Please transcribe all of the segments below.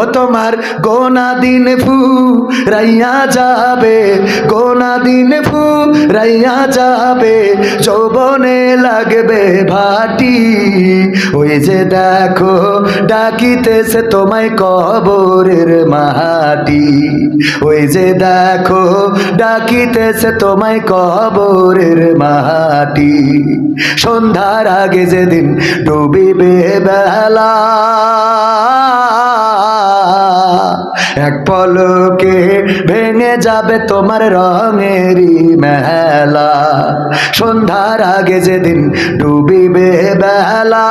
ও তোমার গোনা দিন ফু রাইয়া যাবে, গোনা দিন ফু রাইয়া যাবে, যৌবনে লাগবে ভাটি। ওই যে দেখো, ডাকিতেছে তোমায় কবরের মাটি ওই যে দেখো, ডাকিতেছে তোমায় কবরের মাটি সন্ধ্যার আগে যেদিন ডুবিবে বেলা এক পলকে ভেঙে যাবে তোমার রঙেরই মেলা। সন্ধ্যার আগে যেদিন ডুবিবে বেলা।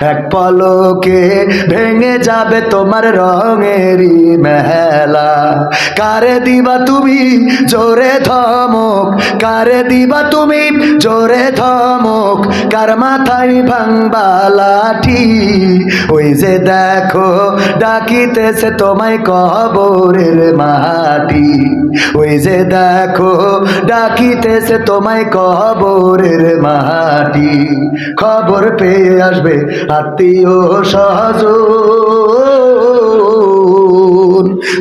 এক পলকে ভেঙে যাবে তোমার রঙেরই মেলা। কারে দিবা তুমি জোরে ধমক? কারে দিবা তুমি জোরে ধমক? কার মাথায় ভাঙবা লাঠি? ওই যে দেখো, ডাকিতেছে তোমায় কবরের মাটি। ওই যে দেখো, ডাকিতেছে তোমায় কবরের মাটি। খবর পেয়ে আসবে আত্মীয় সহজ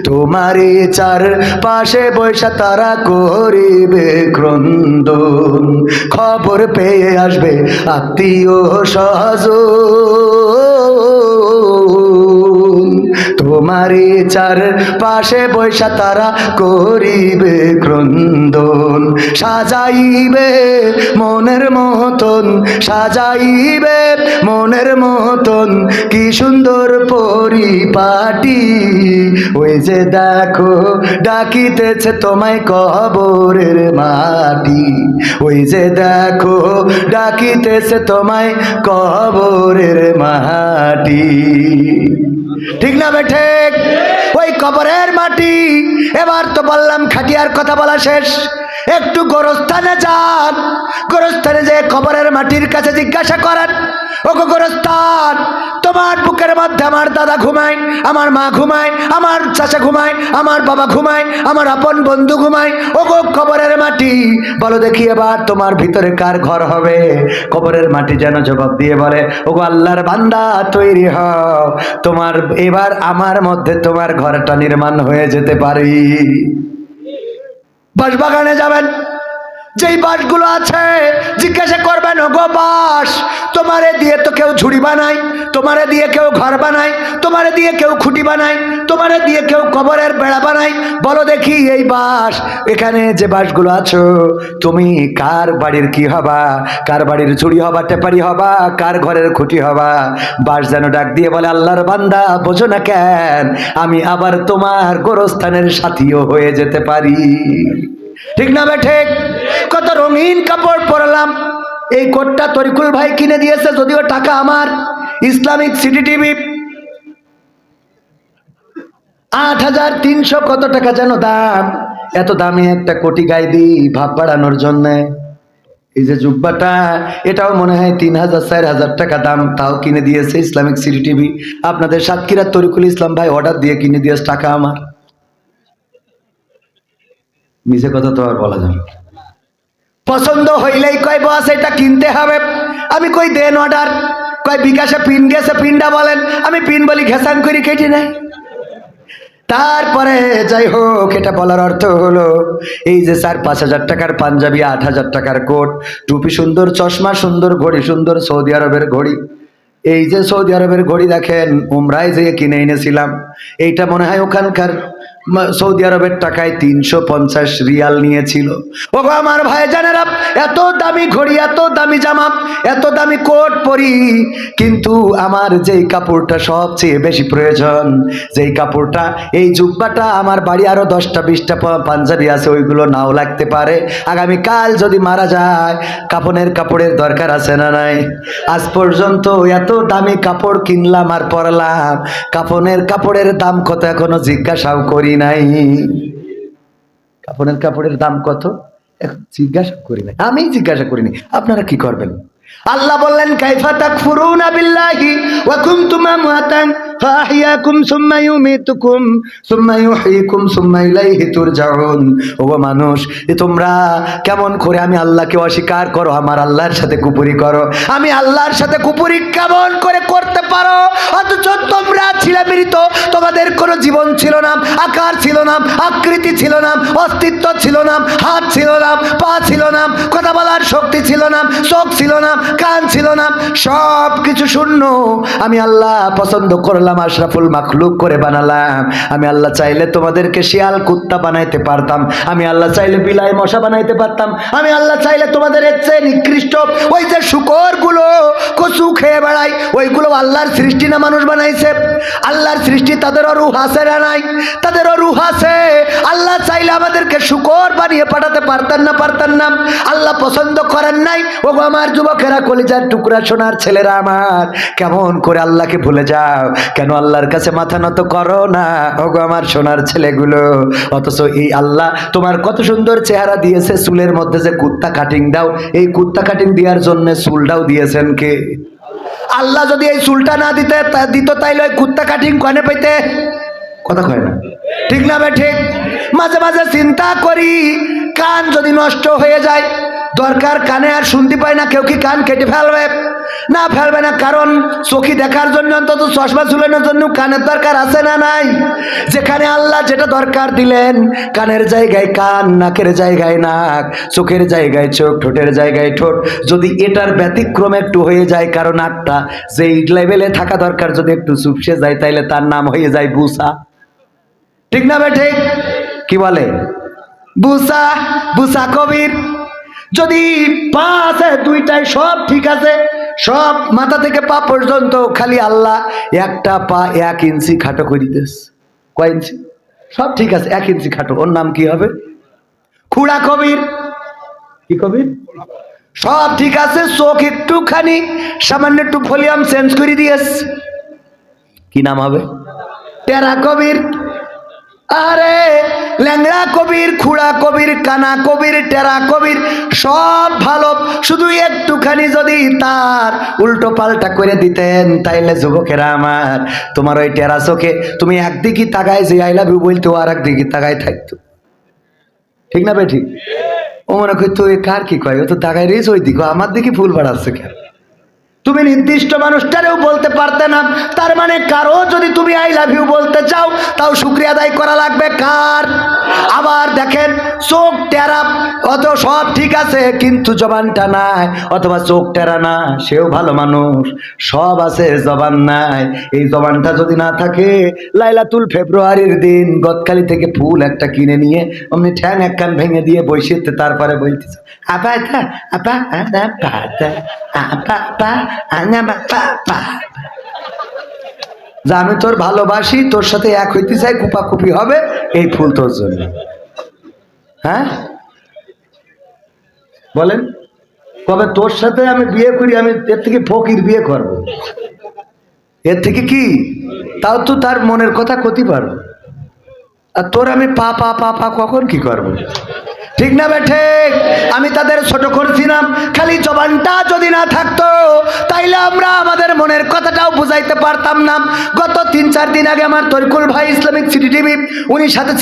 তোমারই চার পাশে বৈশা তারা করিবে ক্রন্দন। খবর পেয়ে আসবে আত্মীয় সহজ ಸಂಭವೋ তোমারই চার পাশে বৈশা তারা করিবে ক্রন্দন। সাজাইবে মনের মতন, সাজাইবে মনের মতন, কি সুন্দর পরিপাটি। ওই যে দেখো, ডাকিতেছে তোমায় কবরের মাটি। ওই যে দেখো, ডাকিতেছে তোমায় কবরের মাটি। ঠিক না বেঠে ওই কবরের মাটি। এবার তো বললাম খাটিয়ার কথা বলা শেষ। একটু গোরস্থানে যান। গোরস্থানে যে কবরের মাটির কাছে জিজ্ঞাসা করেন ও গোরস্থান তোমার বুকের মধ্যে আমার দাদা ঘুমায়, আমার মা ঘুমায়, আমার চাচা ঘুমায়, আমার বাবা ঘুমায়, আমার আপন বন্ধু ঘুমায়। ও গো কবরের মাটি, বলো দেখি এবার তোমার ভিতরে কার ঘর হবে। কবরের মাটি যেন জবাব দিয়ে বলে ও গো আল্লাহর বান্দা তৈরি হও। তোমার, এবার আমার মধ্যে তোমার ঘরটা নির্মাণ হয়ে যেতে পারি। বাঁশবাগানে যাবেন। যেই বাঁশগুলো আছে, জিজ্ঞাসা ঝুড়ি বানায় তোমারে দিয়ে কেউ ঘর বানায় তোমারে দিয়ে কেউ খুঁটি বানায় তোমারে দিয়ে কেউ কবরের বেড়া বানায় বলো দেখি এই বাঁশ এখানে যে বাঁশগুলো আছো, তুমি কার বাড়ির কি হবা? কার বাড়ির ঝুড়ি হবা, টেপারি হবা, কার ঘরের খুঁটি হবা? বাস যেন ডাক দিয়ে বলে, আল্লাহর বান্দা, বোঝো না কেন, আমি আবার তোমার গোরস্থানের সাথীও হয়ে যেতে পারি। ঠিক না বেঠে কত রঙিন কাপড় পরলাম। এই কোটটা তরিকুল ভাই কিনে দিয়েছে, যদিও টাকা আমার। Islamic city TV. আট হাজার তিনশো কত টাকা যেন দাম? এত দামি একটা কোটি গায়ে দিই ভাব বাড়ানোর জন্য। এই যে জুব্বাটা, এটাও মনে হয় তিন হাজার, চার হাজার টাকা দাম, তাও কিনে দিয়েছে ইসলামিক সিটি টিভি। আপনাদের সাতক্ষীরা তরিকুল ইসলাম ভাই অর্ডার দিয়ে কিনে দিয়েছে টাকা আমার। মিছে কথা তো আর বলা যাবে। পছন্দ হইলেই কয়, বস, এটা কিনতে হবে। আমি কই, দেন অর্ডার কয়, বিকাশে পিন গেছে। পিনটা বলেন, আমি পিন বলি ঘেসান করি, কেটে নেই তারপরে যাই হোক, এটা বলার অর্থ হলো, এই যে স্যার পাঁচ হাজার টাকার পাঞ্জাবি, আট হাজার টাকার কোট, টুপি সুন্দর, চশমা সুন্দর, ঘড়ি সুন্দর, সৌদি আরবের ঘড়ি। এই যে সৌদি আরবের ঘড়ি দেখেন, উমরায় যেয়ে কিনে এনেছিলাম। এইটা মনে হয় ওখানকার সৌদি আরবের টাকায় তিনশো পঞ্চাশ রিয়াল নিয়েছিল। ও গো আমার ভাই জানেরা এত দামি ঘড়ি, এত দামি জামা, এত দামি কোট পরি। কিন্তু আমার যেই কাপড়টা সবচেয়ে বেশি প্রয়োজন, যেই কাপড়টা, এই জুব্বাটা আমার বাড়ি আরও দশটা, বিশটা পাঞ্জাবি আছে, ওইগুলো নাও লাগতে পারে। আগামী কাল যদি মারা যায় কাপনের কাপড়ের দরকার আছে না নাই? আজ পর্যন্ত এত দামি কাপড় কিনলাম আর পরলাম। কাপনের কাপড়ের দাম কত এখনও জিজ্ঞাসাও করি নাই। কাপড়ের কাপড়ের দাম কত? জিজ্ঞাসা করি নাই। আমি জিজ্ঞাসা করিনি আপনারা কি করবেন? আল্লাহ বললেন, কাইফা খুরুন বিল্লাহি ওয়া কুনতুম আমওয়াতান? ফাহিয়াকুম সুম্মা ইউমিতুকুম, সুম্মা ইউহয়িকুম সুম্মা ইলাইহি তুরজাউন। ও মানুষ, এ তোমরা কেমন করে আমি আল্লাহকে অস্বীকার করো, আমার আল্লাহর সাথে কুপুরি করো? আমি আল্লাহর সাথে কুপুরি কেমন করে করতে পারো? অথচ তোমরা ছিলে মৃত, তোমাদের কোনো জীবন ছিল না, আকার ছিল না, আকৃতি ছিল না, অস্তিত্ব ছিল না, হাত ছিল না, পা ছিল না, কথা বলার শক্তি ছিল না, চোখ ছিল না, কান ছিল না সব কিছু শূন্য। আমি আল্লাহ পছন্দ করলাম আশরাফুল মাখলুক করে বানালাম। আমি আল্লাহ চাইলে তোমাদেরকে শিয়াল কুত্তা বানাইতে পারতাম। আমি আল্লাহ চাইলে বিলাই মশা বানাইতে পারতাম। আমি আল্লাহ চাইলে তোমাদের এর নিকৃষ্ট ওই যে শুকরগুলো কচু খেয়ে বেড়াই, ওইগুলো আল্লাহর সৃষ্টি না মানুষ বানাইছে? আল্লাহর সৃষ্টি তাদেরও রুহ আছে না নাই? তাদেরও রুহ আছে। আল্লাহ চাইলে আমাদেরকে শুকর বানিয়ে পাঠাতে পারতেন না পারতেন না। আল্লাহ পছন্দ করেন নাই। ও আমার যুবকেরা, কলিজার টুকরা, সোনার ছেলেরা আমার। কেমন করে আল্লাহকে ভুলে যাও। কেন আল্লাহর কাছে মাথা নত করো না? ওগো আমার সোনার ছেলেগুলো। অথচ এই আল্লাহ তোমার কত সুন্দর চেহারা দিয়েছে, চুলের মধ্যে যে কুত্তা কাটিং দাও। এই কুত্তা কাটিং দেওয়ার জন্য চুলটাও দিয়েছেন কে? আল্লাহ যদি এই চুলটা না দিতে দিত তাইলে ওই কুত্তা কাটিং কনে পেতে কথা কয় না। ঠিক না ঠিক? মাঝে মাঝে চিন্তা করি, কান যদি নষ্ট হয়ে যায় দরকার কানে আর শুনতে পায় না, কেউ কি কান কেটে ফেলবে? না ফেলবে না, কারণ চোখি দেখার জন্য, অন্তত চশমা ঝুলানোর জন্য কানের দরকার আছে না নাই? যেখানে আল্লাহ যেটা দরকার দিলেন, কানের জায়গায় কান, নাকের জায়গায় নাক, চোখের জায়গায় চোখ, ঠোঁটের জায়গায় ঠোঁট। যদি এটার ব্যতিক্রম একটু হয়ে যায়, কারণ আটটা, যেই লেভেলে থাকা দরকার, যদি একটু চুপসে যায়, তাইলে তার নাম হয়ে যায় বুসা। ঠিক না বে ঠিক? কি বলে? বুসা বুসা কবির। যদি পা আছে, দুইটাই সব ঠিক আছে, সব মাথা থেকে পা পর্যন্ত খালি আল্লাহ একটা পা এক ইঞ্চি খাটো করে দিস কয় ইঞ্চি? সব ঠিক আছে, এক ইঞ্চি খাটো। ওর নাম কি হবে? খুড়া কবির। কি কবির? সব ঠিক আছে, চোখ একটুখানি, সামান্য একটু ভলিউম চেঞ্জ করে দিয়েস কি নাম হবে? টেরা কবির। আরে ল্যাংড়া কবির, খুড়া কবির, কানা কবির, টেরা কবির, সব ভালো। শুধু একটুখানি যদি তার উল্টো পাল্টা করে দিতেন, তাইলে যুবকেরা আমার, তোমার ওই টেরা চোখে তুমি একদিকে তাকায় যে, আই লাভ ইউ বলতো, আর একদিকে তাকায় থাকতো। ঠিক না বে ঠিক ও মনে করতো, এ কার কি কয়? ও তো তাকায় রেস ওই দিকে আমার দিকে ফুল বাড়াচ্ছে কেন? তুমি নির্দিষ্ট মানুষটারেও বলতে পারতে না। তার মানে কারও যদি তুমি আই লাভ ইউ বলতে চাও, তাও শুক্রিয়া আদায় করা লাগবে। কার? আবার দেখেন, চোখ টেরা, অত সব ঠিক আছে, কিন্তু জবানটা নাই, অথবা চোখ টেরা না, সেও ভালো মানুষ। সব আছে, জবান নাই। এই জবানটা যদি না থাকে, লাইলাতুল ফেব্রুয়ারির দিন গতকালি থেকে ফুল একটা কিনে নিয়ে, অমনি ঠ্যাং এক কান ভেঙে দিয়ে বসিতে তারপরে বলতেছে আপা আপা আপা পা আনা পা পা যে আমি তোর ভালোবাসি, তোর সাথে এক হইতে চাই, কুপাকুপি হবে এই ফুল তোর জন্য। হ্যাঁ? বলেন, কবে তোর সাথে আমি বিয়ে করি, আমি এর থেকে ফকির বিয়ে করব। এর থেকে কি? তাও তো তার মনের কথা ক্ষতি পারব। আর তোর আমি পা পা পা পা কখন কি করব? ঠিক না বেঠে আমি তাদের ছোট করছিলাম, খালি জবানটা যদি না থাকতো, তাইলে আমরা আমাদের মনের কথাটাও বুঝাইতে পারতাম না। গত তিন চার দিন আগে আমার তরিকুল ভাই ইসলামিক সিটি টিভি উনি সাথে